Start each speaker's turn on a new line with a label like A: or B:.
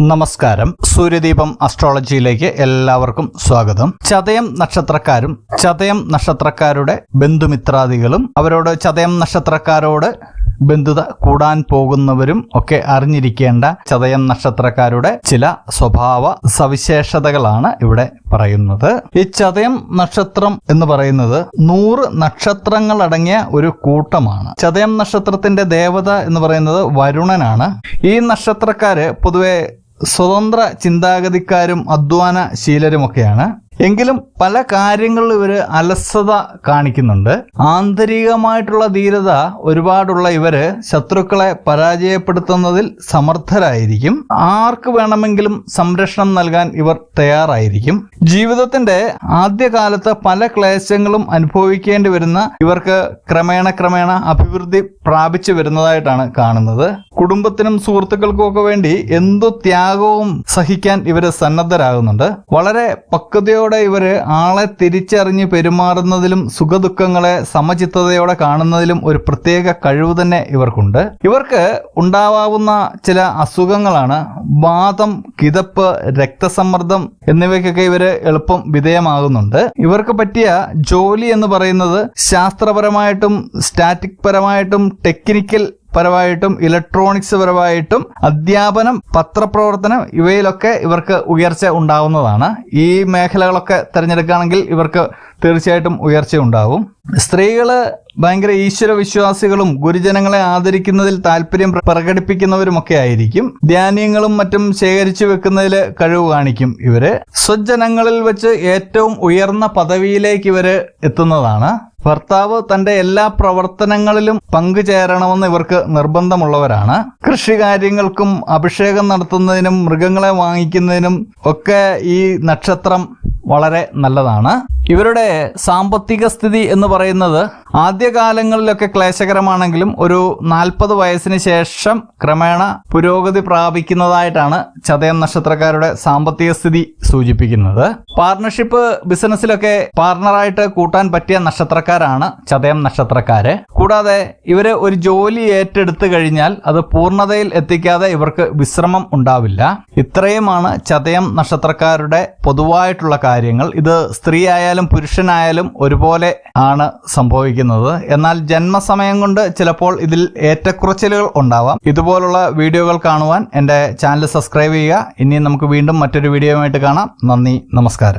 A: നമസ്കാരം. സൂര്യദീപം അസ്ട്രോളജിയിലേക്ക് എല്ലാവർക്കും സ്വാഗതം. ചതയം നക്ഷത്രക്കാരും ചതയം നക്ഷത്രക്കാരുടെ ബന്ധുമിത്രാദികളും അവരോട് ചതയം നക്ഷത്രക്കാരോട് ബന്ധുത കൂടാൻ പോകുന്നവരും ഒക്കെ അറിഞ്ഞിരിക്കേണ്ട ചതയം നക്ഷത്രക്കാരുടെ ചില സ്വഭാവ സവിശേഷതകളാണ് ഇവിടെ പറയുന്നത്. ഈ ചതയം നക്ഷത്രം എന്ന് പറയുന്നത് നൂറ് നക്ഷത്രങ്ങൾ അടങ്ങിയ ഒരു കൂട്ടമാണ്. ചതയം നക്ഷത്രത്തിന്റെ ദേവത എന്ന് പറയുന്നത് വരുണനാണ്. ഈ നക്ഷത്രക്കാര് പൊതുവെ സ്വതന്ത്ര ചിന്താഗതിക്കാരും അധ്വാന ശീലരുമൊക്കെയാണ് എങ്കിലും പല കാര്യങ്ങളിൽ ഇവർ അലസത കാണിക്കുന്നുണ്ട്. ആന്തരികമായിട്ടുള്ള ധീരത ഒരുപാടുള്ള ഇവർ ശത്രുക്കളെ പരാജയപ്പെടുത്തുന്നതിൽ സമർത്ഥരായിരിക്കും. ആർക്ക് വേണമെങ്കിലും സംരക്ഷണം നൽകാൻ ഇവർ തയ്യാറായിരിക്കും. ജീവിതത്തിന്റെ ആദ്യകാലത്ത് പല ക്ലേശങ്ങളും അനുഭവിക്കേണ്ടി വരുന്ന ഇവർക്ക് ക്രമേണ ക്രമേണ അഭിവൃദ്ധി പ്രാപിച്ചു വരുന്നതായിട്ടാണ് കാണുന്നത്. കുടുംബത്തിനും സുഹൃത്തുക്കൾക്കും ഒക്കെ വേണ്ടി എന്തു ത്യാഗവും സഹിക്കാൻ ഇവർ സന്നദ്ധരാകുന്നുണ്ട്. വളരെ പക്വതയോടെ ഇവർ ആളെ തിരിച്ചറിഞ്ഞ് പെരുമാറുന്നതിലും സുഖദുഃഖങ്ങളെ സമചിത്തതയോടെ കാണുന്നതിലും ഒരു പ്രത്യേക കഴിവ് തന്നെ ഇവർക്കുണ്ട്. ഇവർക്ക് ഉണ്ടാവാവുന്ന ചില അസുഖങ്ങളാണ് വാദം കിതപ്പ് രക്തസമ്മർദ്ദം എന്നിവയ്ക്കൊക്കെ ഇവർ എളുപ്പം വിധേയമാകുന്നുണ്ട്. ഇവർക്ക് പറ്റിയ ജോലി എന്ന് പറയുന്നത് ശാസ്ത്രപരമായിട്ടും സ്റ്റാറ്റിക് പരമായിട്ടും ടെക്നിക്കൽ പരമായിട്ടും ഇലക്ട്രോണിക്സ് പരമായിട്ടും അധ്യാപനം പത്രപ്രവർത്തനം ഇവയിലൊക്കെ ഇവർക്ക് ഉയർച്ച ഉണ്ടാവുന്നതാണ്. ഈ മേഖലകളൊക്കെ തിരഞ്ഞെടുക്കുകയാണെങ്കിൽ ഇവർക്ക് തീർച്ചയായിട്ടും ഉയർച്ച ഉണ്ടാവും സ്ത്രീകൾ ഭയങ്കര ഈശ്വര വിശ്വാസികളും ഗുരുജനങ്ങളെ ആദരിക്കുന്നതിൽ താല്പര്യം പ്രകടിപ്പിക്കുന്നവരുമൊക്കെ ആയിരിക്കും. ധാന്യങ്ങളും മറ്റും ശേഖരിച്ചു വെക്കുന്നതിൽ കഴിവ് കാണിക്കും ഇവർ. സ്വജനങ്ങളിൽ വെച്ച് ഏറ്റവും ഉയർന്ന പദവിയിലേക്ക് ഇവർ എത്തുന്നതാണ്. ഭർത്താവ് തന്റെ എല്ലാ പ്രവർത്തനങ്ങളിലും പങ്കുചേരണമെന്ന് ഇവർക്ക് നിർബന്ധമുള്ളവരാണ്. കൃഷി കാര്യങ്ങൾക്കും അഭിഷേകം നടത്തുന്നതിനും മൃഗങ്ങളെ വാങ്ങിക്കുന്നതിനും ഒക്കെ ഈ നക്ഷത്രം വളരെ നല്ലതാണ്. ഇവരുടെ സാമ്പത്തിക സ്ഥിതി എന്ന് പറയുന്നത് ആദ്യകാലങ്ങളിലൊക്കെ ക്ലേശകരമാണെങ്കിലും ഒരു നാൽപ്പത് വയസ്സിന് ശേഷം ക്രമേണ പുരോഗതി പ്രാപിക്കുന്നതായിട്ടാണ് ചതയം നക്ഷത്രക്കാരുടെ സാമ്പത്തിക സ്ഥിതി സൂചിപ്പിക്കുന്നത്. പാർട്ണർഷിപ്പ് ബിസിനസ്സിലൊക്കെ പാർട്ണറായിട്ട് കൂട്ടാൻ പറ്റിയ നക്ഷത്രക്കാരാണ് ചതയം നക്ഷത്രക്കാര്. കൂടാതെ ഇവർ ഒരു ജോലി ഏറ്റെടുത്തു കഴിഞ്ഞാൽ അത് പൂർണതയിൽ എത്തിക്കാതെ ഇവർക്ക് വിശ്രമം ഉണ്ടാവില്ല. ഇത്രയുമാണ് ചതയം നക്ഷത്രക്കാരുടെ പൊതുവായിട്ടുള്ള കാര്യങ്ങൾ. ഇത് സ്ത്രീ പുരുഷനായാലും ഒരുപോലെ ആണ് സംഭവിക്കുന്നത്. എന്നാൽ ജന്മസമയം കൊണ്ട് ചിലപ്പോൾ ഇതിൽ ഏറ്റക്കുറച്ചിലുകൾ ഉണ്ടാവാം. ഇതുപോലുള്ള വീഡിയോകൾ കാണുവാൻ എന്റെ ചാനൽ സബ്സ്ക്രൈബ് ചെയ്യുക. ഇനി നമുക്ക് വീണ്ടും മറ്റൊരു വീഡിയോയുമായിട്ട് കാണാം. നന്ദി നമസ്കാരം.